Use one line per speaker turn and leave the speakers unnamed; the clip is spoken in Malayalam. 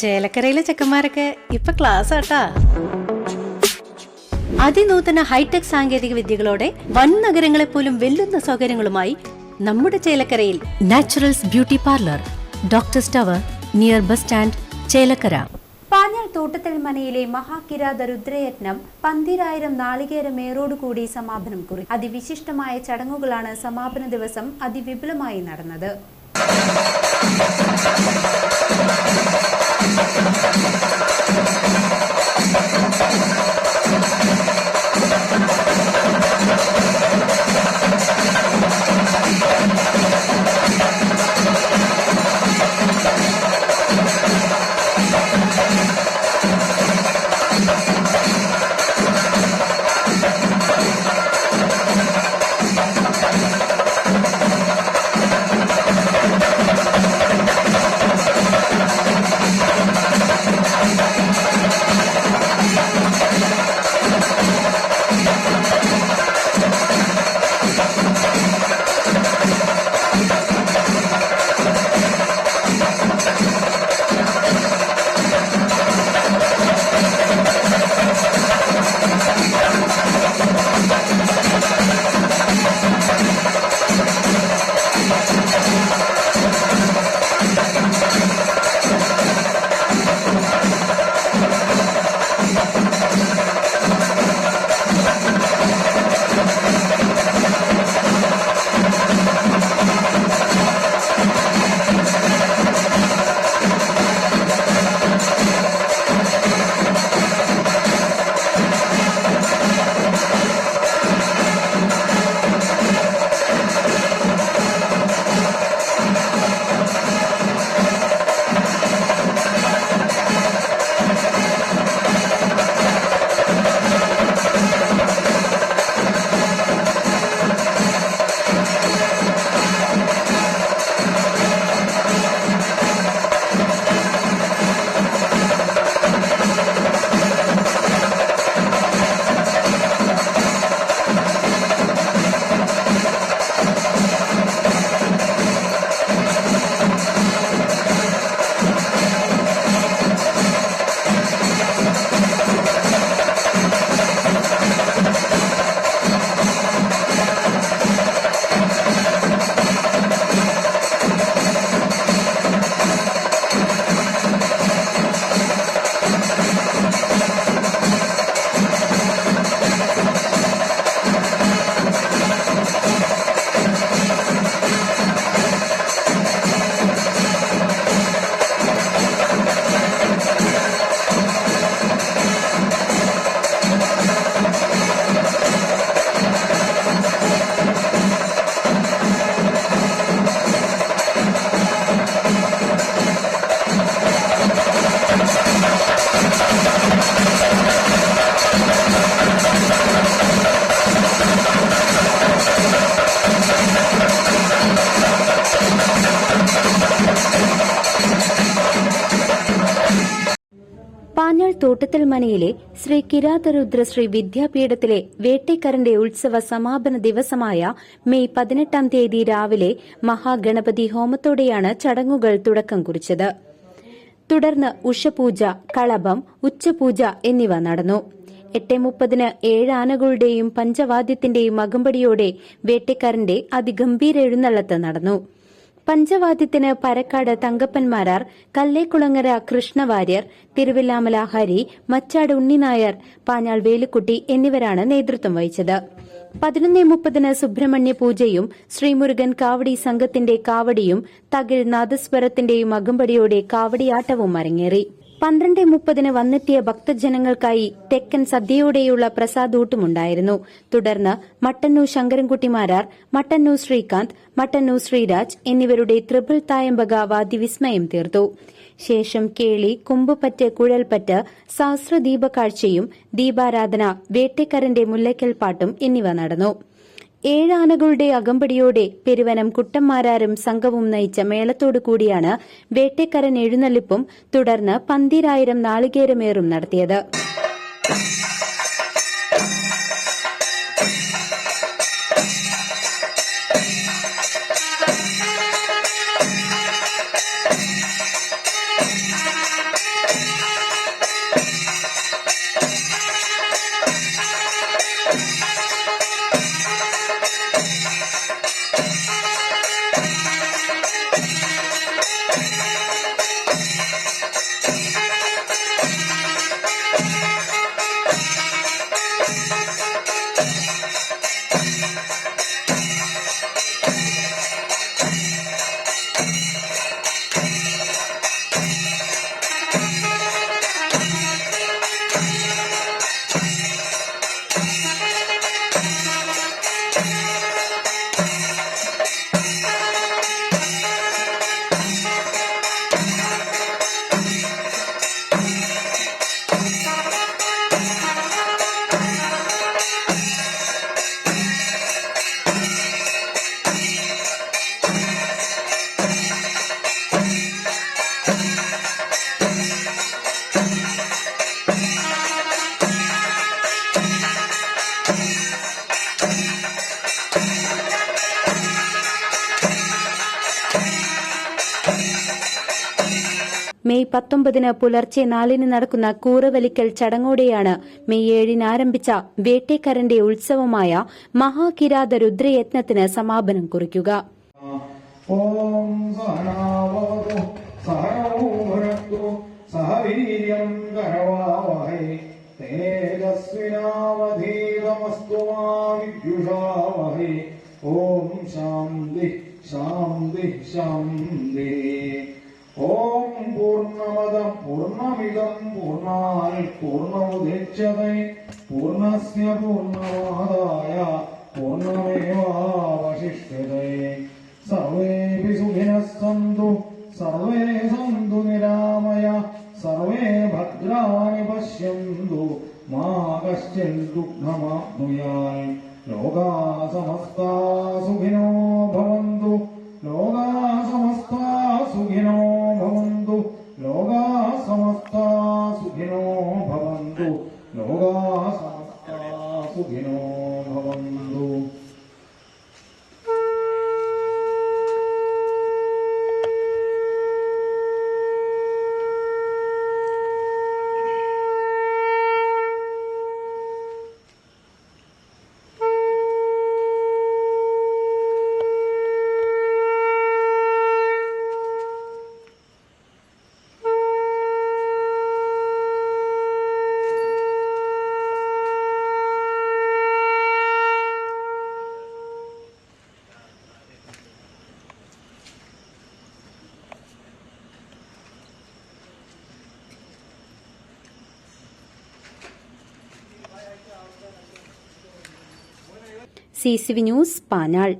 ചേലക്കരയിലെ ചെക്കന്മാരൊക്കെ ഇപ്പൊ ക്ലാസ് ആട്ടാ അതിനൂതന ഹൈടെക് സാങ്കേതിക വിദ്യകളോടെ വൻ നഗരങ്ങളെ പോലും വെല്ലുന്ന സൗകര്യങ്ങളുമായി നമ്മുടെ ചേലക്കരയിൽ naturals beauty parlour doctor tower near bus stand Chelakkara.
Panjal തോട്ടത്തിൽ മനയിലെ മഹാകിരാത രുദ്രയജ്ഞം പന്തിരായിരം നാളികേരമേറോടുകൂടി സമാപനം കുറി. അതിവിശിഷ്ടമായ ചടങ്ങുകളാണ് സമാപന ദിവസം അതിവിപുലമായി നടന്നത്. തോട്ടത്തിൽ മനയിലെ ശ്രീ കിരാതരുദ്ര ശ്രീ വിദ്യാപീഠത്തിലെ വേട്ടേക്കരന്റെ ഉത്സവ സമാപന ദിവസമായ മെയ് പതിനെട്ടാം തീയതി രാവിലെ മഹാഗണപതി ഹോമത്തോടെയാണ് ചടങ്ങുകൾ തുടക്കം കുറിച്ചത്. തുടർന്ന് ഉഷപൂജ കളഭം ഉച്ചപൂജ എന്നിവ നടന്നു. എട്ട് മുപ്പതിന് ഏഴ് ആനകളുടെയും പഞ്ചവാദ്യത്തിന്റെയും അകമ്പടിയോടെ വേട്ടക്കാരന്റെ അതിഗംഭീര എഴുന്നള്ളത്ത് നടന്നു. പഞ്ചവാദ്യത്തിന് പരക്കാട് തങ്കപ്പൻമാരാർ കല്ലേക്കുളങ്ങര കൃഷ്ണവാര്യർ തിരുവില്ലാമല ഹരി മച്ചാട് ഉണ്ണിനായർ പാഞ്ഞാൾ വേലുക്കുട്ടി എന്നിവരാണ് നേതൃത്വം വഹിച്ചത്. പതിനൊന്ന് മുപ്പതിന് സുബ്രഹ്മണ്യ പൂജയും ശ്രീമുരുകൻ കാവടി സംഘത്തിന്റെ കാവടിയും തകിൽ നാദസ്വരത്തിന്റെയും അകമ്പടിയോടെ കാവടിയാട്ടവും അരങ്ങേറി. പന്ത്രണ്ട് മുപ്പതിന് വന്നെത്തിയ ഭക്തജനങ്ങൾക്കായി തെക്കൻ സദ്യയോടെയുള്ള പ്രസാദൂട്ടുമുണ്ടായിരുന്നു. തുടർന്ന് മട്ടന്നൂർ ശങ്കരൻകുട്ടിമാരാർ മട്ടന്നൂർ ശ്രീകാന്ത് മട്ടന്നൂർ ശ്രീരാജ് എന്നിവരുടെ ത്രിപിൾ തായമ്പക വാദ്യവിസ്മയം തീർത്തു. ശേഷം കേളി കുമ്പുപറ്റ് കുഴൽപ്പറ്റ് സഹസ്രദീപ കാഴ്ചയും ദീപാരാധന വേട്ടക്കരന്റെ മുല്ലയ്ക്കൽ പാട്ടും എന്നിവ നടന്നു. ഏഴാനകളുടെ അകമ്പടിയോടെ പെരുവനം കുട്ടന്മാരാരും സംഘവും നയിച്ച മേളത്തോടു കൂടിയാണ് വേട്ടേക്കരൻ എഴുന്നള്ളിപ്പും തുടർന്ന് പന്തിരായിരം നാളികേരമേറും നടത്തിയത്. മെയ് പത്തൊമ്പതിന് പുലർച്ചെ നാലിന് നടക്കുന്ന കൂറവലിക്കൽ ചടങ്ങോടെയാണ് മെയ് ഏഴിന് ആരംഭിച്ച വേട്ടേക്കരന്റെ ഉത്സവമായ മഹാകിരാത രുദ്രയത്നത്തിന് സമാപനം കുറിക്കുക.
ഓം ശാന്തി ശാന്തി ശാന്തി. ॐ पूर्णमद पूर्णमिदम् पूर्णाय पूर्णमुदेच्यते पूर्णस्य पूर्णमादाय पूर्णमेवावशिष्यते। सर्वेऽपि सुभिनः सन्तु सर्वे सन्तु निरामय सर्वे भद्राणि पश्यन्तु मा कश्चिन् दुग्धमाप्नुयात् लोका समस्ता लोकासमस्तासुभिनः
സി ന്യൂസ് പാഞ്ഞാൾ